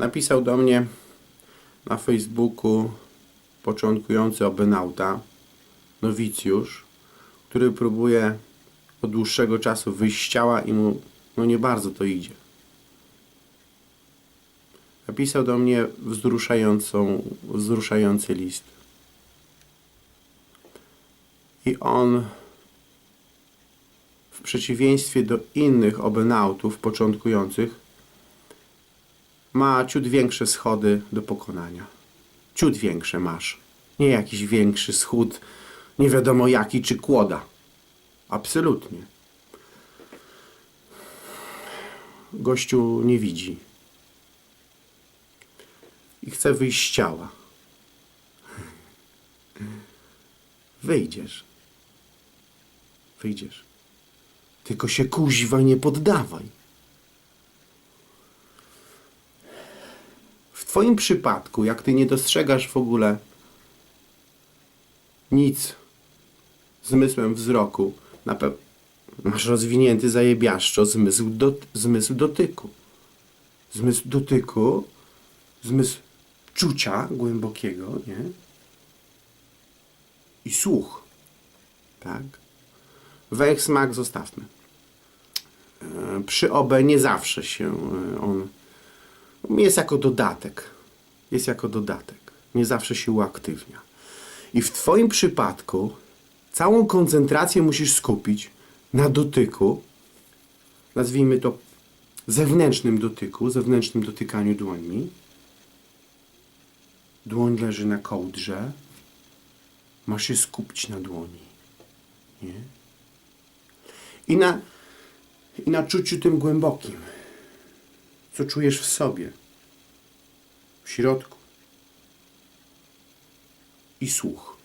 Napisał do mnie na Facebooku początkujący obenauta, nowicjusz, który próbuje od dłuższego czasu wyjść z ciała i mu no nie bardzo to idzie. Napisał do mnie wzruszającą, wzruszający list. I on w przeciwieństwie do innych obenautów początkujących ma ciut większe schody do pokonania. Ciut większe masz. Nie jakiś większy schód, nie wiadomo jaki, czy kłoda. Absolutnie. Gościu nie widzi. I chce wyjść z ciała. Wyjdziesz. Wyjdziesz. Tylko się kuźwa nie poddawaj. Twoim przypadku, jak Ty nie dostrzegasz w ogóle nic zmysłem wzroku, na pe- masz rozwinięty zajebiaszczo zmysł, do, zmysł dotyku. Zmysł dotyku, zmysł czucia głębokiego, nie? I słuch. Tak? Węch, smak zostawmy. E, Przy OB nie zawsze się e, on jest jako dodatek. Jest jako dodatek. Nie zawsze się uaktywnia. I w Twoim przypadku całą koncentrację musisz skupić na dotyku, nazwijmy to zewnętrznym dotyku, zewnętrznym dotykaniu dłońmi. Dłoń leży na kołdrze. Masz się skupić na dłoni. Nie? I na, I na czuciu tym głębokim. Co czujesz w sobie. W środku. I słuch.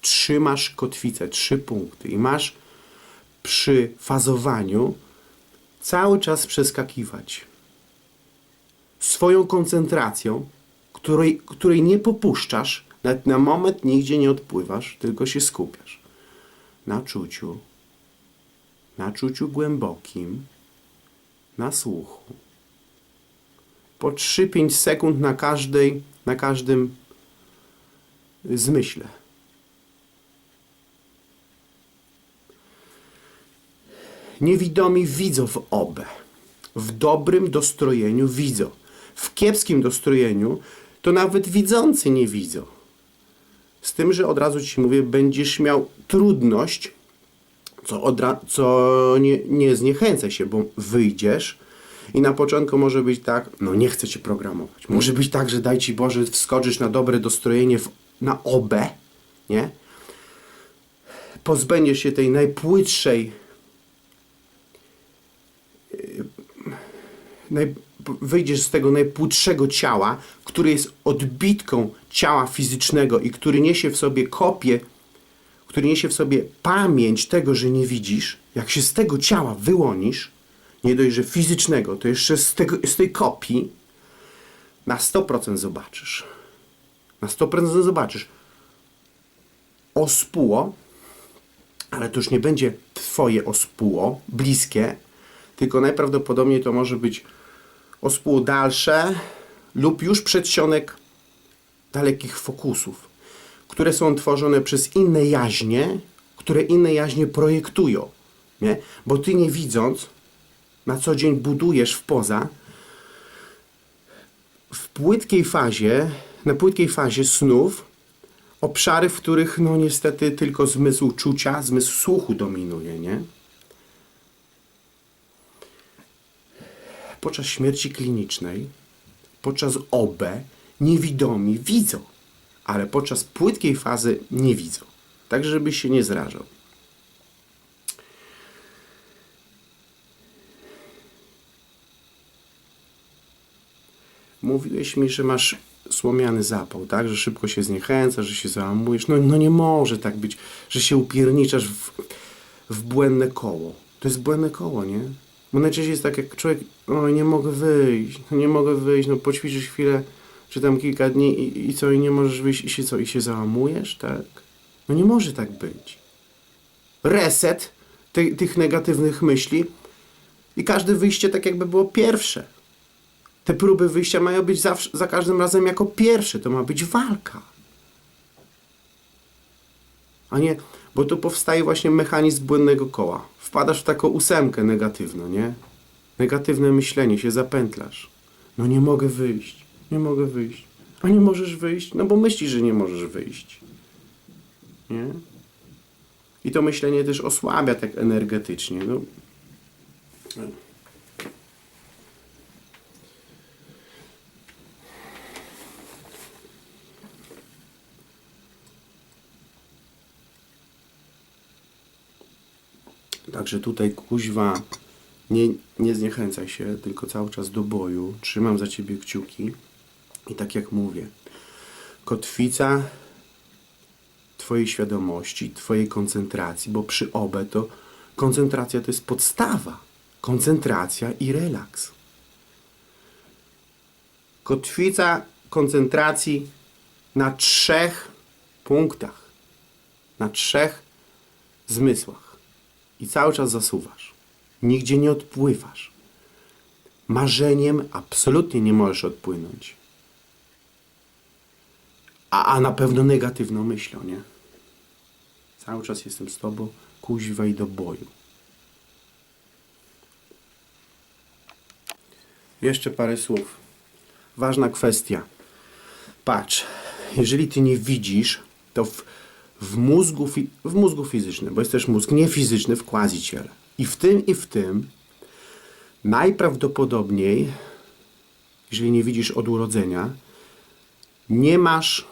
Trzymasz kotwicę, trzy punkty. I masz przy fazowaniu cały czas przeskakiwać. Swoją koncentracją, której, której nie popuszczasz, nawet na moment nigdzie nie odpływasz, tylko się skupiasz. Na czuciu, na czuciu głębokim, na słuchu. Po 3-5 sekund na każdej, na każdym zmyśle. Niewidomi widzą w obę. W dobrym dostrojeniu widzą. W kiepskim dostrojeniu to nawet widzący nie widzą. Z tym, że od razu ci mówię, będziesz miał trudność, co, co nie, nie zniechęcaj się, bo wyjdziesz i na początku może być tak, no nie chcę cię programować. Może być tak, że daj ci Boże, wskoczysz na dobre dostrojenie w, na obę, nie? Pozbędziesz się tej najpłytszej naj, wyjdziesz z tego najpłótszego ciała, który jest odbitką ciała fizycznego i który niesie w sobie kopię, który niesie w sobie pamięć tego, że nie widzisz, jak się z tego ciała wyłonisz, nie dość, że fizycznego, to jeszcze z, tego, z tej kopii na 100% zobaczysz. Na 100% zobaczysz ospóło, ale to już nie będzie twoje ospóło, bliskie, tylko najprawdopodobniej to może być ospół dalsze lub już przedsionek dalekich fokusów, które są tworzone przez inne jaźnie, które inne jaźnie projektują. Nie? Bo ty nie widząc, na co dzień budujesz w poza, w płytkiej fazie, na płytkiej fazie snów, obszary, w których no niestety tylko zmysł czucia, zmysł słuchu dominuje, nie? podczas śmierci klinicznej, podczas OB niewidomi widzą, ale podczas płytkiej fazy nie widzą. Tak, żebyś się nie zrażał. Mówiłeś mi, że masz słomiany zapał, tak? Że szybko się zniechęcasz, że się załamujesz. No, no nie może tak być, że się upierniczasz w, w błędne koło. To jest błędne koło, nie? Bo najczęściej jest tak, jak człowiek, o nie mogę wyjść, no nie mogę wyjść, no poćwiczysz chwilę, czy tam kilka dni i, i co, i nie możesz wyjść i się co, i się załamujesz, tak? No nie może tak być. Reset ty, tych negatywnych myśli i każde wyjście tak jakby było pierwsze. Te próby wyjścia mają być zawsze, za każdym razem jako pierwsze. To ma być walka. A nie, bo tu powstaje właśnie mechanizm błędnego koła. Wpadasz w taką ósemkę negatywną, nie? Negatywne myślenie, się zapętlasz. No nie mogę wyjść, nie mogę wyjść. A nie możesz wyjść? No bo myślisz, że nie możesz wyjść. Nie? I to myślenie też osłabia tak energetycznie. No. Także tutaj kuźwa nie, nie zniechęcaj się, tylko cały czas do boju. Trzymam za ciebie kciuki. I tak jak mówię, kotwica Twojej świadomości, Twojej koncentracji, bo przy OBE to koncentracja to jest podstawa. Koncentracja i relaks. Kotwica koncentracji na trzech punktach, na trzech zmysłach. I cały czas zasuwasz. Nigdzie nie odpływasz. Marzeniem absolutnie nie możesz odpłynąć. A, a na pewno negatywną myślą, nie? Cały czas jestem z tobą, kuźwa i do boju. Jeszcze parę słów. Ważna kwestia. Patrz, jeżeli ty nie widzisz, to w, w, mózgu, w mózgu fizycznym, bo jest też mózg niefizyczny w quasi-ciele. I w tym, i w tym najprawdopodobniej, jeżeli nie widzisz od urodzenia, nie masz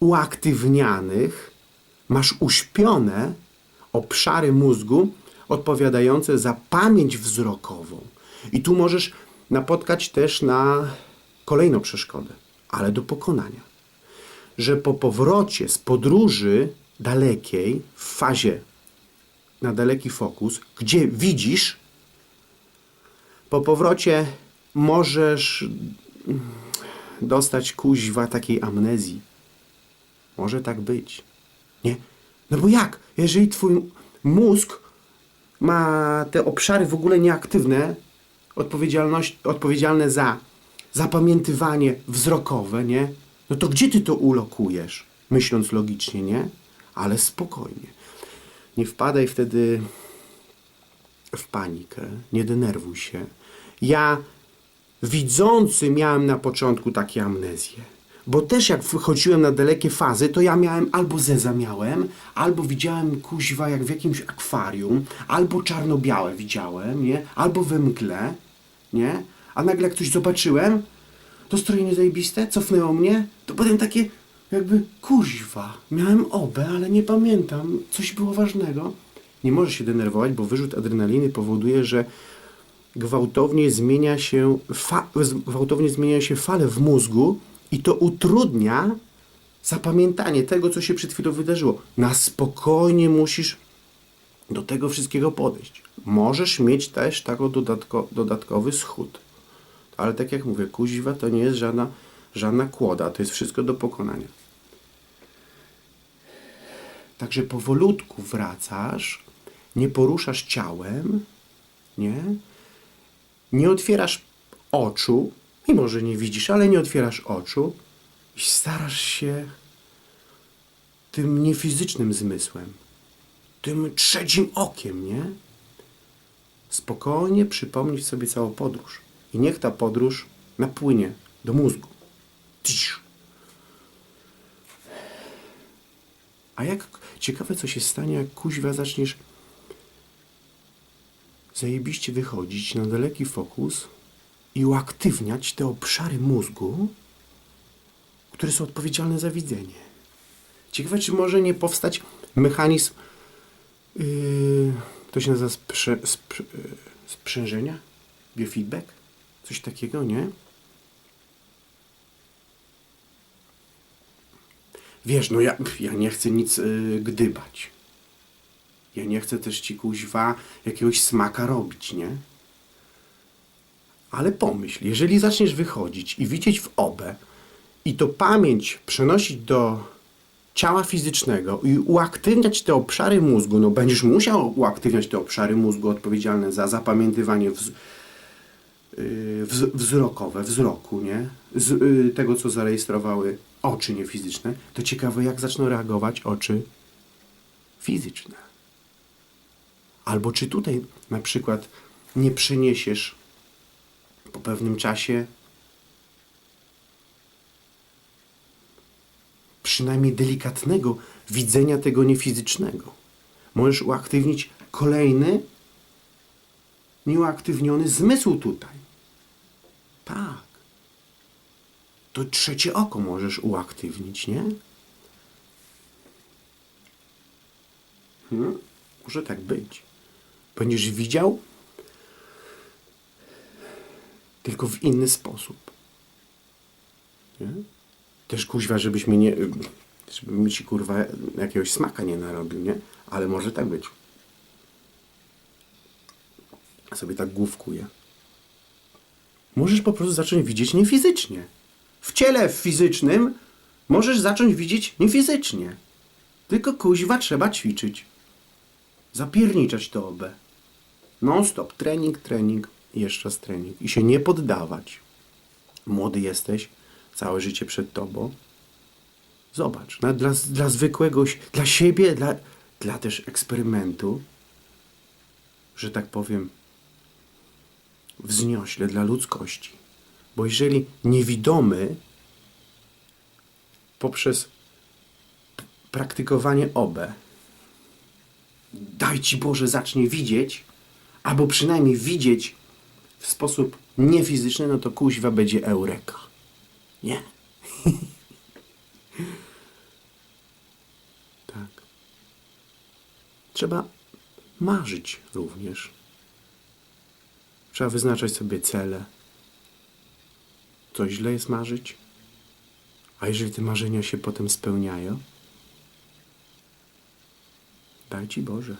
uaktywnianych, masz uśpione obszary mózgu odpowiadające za pamięć wzrokową. I tu możesz napotkać też na kolejną przeszkodę, ale do pokonania. Że po powrocie z podróży dalekiej, w fazie na daleki fokus, gdzie widzisz, po powrocie możesz dostać kuźwa takiej amnezji. Może tak być. Nie? No bo jak? Jeżeli twój mózg ma te obszary w ogóle nieaktywne, odpowiedzialność, odpowiedzialne za zapamiętywanie wzrokowe, nie? No to gdzie ty to ulokujesz? Myśląc logicznie, nie? Ale spokojnie. Nie wpadaj wtedy w panikę, nie denerwuj się. Ja widzący miałem na początku takie amnezje. Bo też jak wychodziłem na dalekie fazy, to ja miałem albo zeza miałem, albo widziałem kuźwa jak w jakimś akwarium, albo czarno-białe widziałem, nie? Albo we mgle, nie? A nagle jak coś zobaczyłem, to strojenie zajebiste, cofnęło mnie, to potem takie jakby kuźwa, miałem obę, ale nie pamiętam, coś było ważnego. Nie możesz się denerwować, bo wyrzut adrenaliny powoduje, że gwałtownie zmienia się, fa- gwałtownie się fale w mózgu i to utrudnia zapamiętanie tego, co się przed chwilą wydarzyło. Na spokojnie musisz do tego wszystkiego podejść. Możesz mieć też taki dodatko, dodatkowy schód. Ale tak jak mówię, kuźwa to nie jest żadna, żadna kłoda, to jest wszystko do pokonania. Także powolutku wracasz, nie poruszasz ciałem, nie? Nie otwierasz oczu, mimo że nie widzisz, ale nie otwierasz oczu i starasz się tym niefizycznym zmysłem, tym trzecim okiem, nie? Spokojnie przypomnieć sobie całą podróż. I niech ta podróż napłynie do mózgu. A jak ciekawe, co się stanie, jak kuźwa zaczniesz zajebiście wychodzić na daleki fokus i uaktywniać te obszary mózgu, które są odpowiedzialne za widzenie. Ciekawe, czy może nie powstać mechanizm, yy, to się nazywa sprze, sprze, yy, sprzężenia? Biofeedback? Coś takiego, nie? Wiesz, no ja, ja nie chcę nic yy, gdybać. Ja nie chcę też ci kuźwa jakiegoś smaka robić, nie? Ale pomyśl, jeżeli zaczniesz wychodzić i widzieć w obę i to pamięć przenosić do ciała fizycznego i uaktywniać te obszary mózgu, no będziesz musiał uaktywniać te obszary mózgu odpowiedzialne za zapamiętywanie wz, wzrokowe, wzroku, nie? Z, yy, tego, co zarejestrowały oczy niefizyczne, to ciekawe, jak zaczną reagować oczy fizyczne. Albo czy tutaj na przykład nie przeniesiesz po pewnym czasie przynajmniej delikatnego widzenia tego niefizycznego. Możesz uaktywnić kolejny nieuaktywniony zmysł tutaj. Tak. To trzecie oko możesz uaktywnić, nie? Hmm? Może tak być. Będziesz widział tylko w inny sposób. Nie? Też kuźwa, żebyś mnie nie. Żeby mi ci kurwa jakiegoś smaka nie narobił, nie? Ale może tak być. Sobie tak główkuję. Możesz po prostu zacząć widzieć niefizycznie. W ciele fizycznym możesz zacząć widzieć niefizycznie. Tylko kuźwa trzeba ćwiczyć. Zapierniczać to obę. Non stop. Trening, trening jeszcze raz trening. I się nie poddawać. Młody jesteś, całe życie przed tobą. Zobacz, dla, dla zwykłego, dla siebie, dla, dla też eksperymentu, że tak powiem, wzniośle dla ludzkości. Bo jeżeli niewidomy poprzez praktykowanie OBE, daj Ci Boże, zacznie widzieć, albo przynajmniej widzieć w sposób niefizyczny, no to kuźwa będzie eureka. Nie? tak. Trzeba marzyć również. Trzeba wyznaczać sobie cele. To źle jest marzyć? A jeżeli te marzenia się potem spełniają? Daj Ci Boże.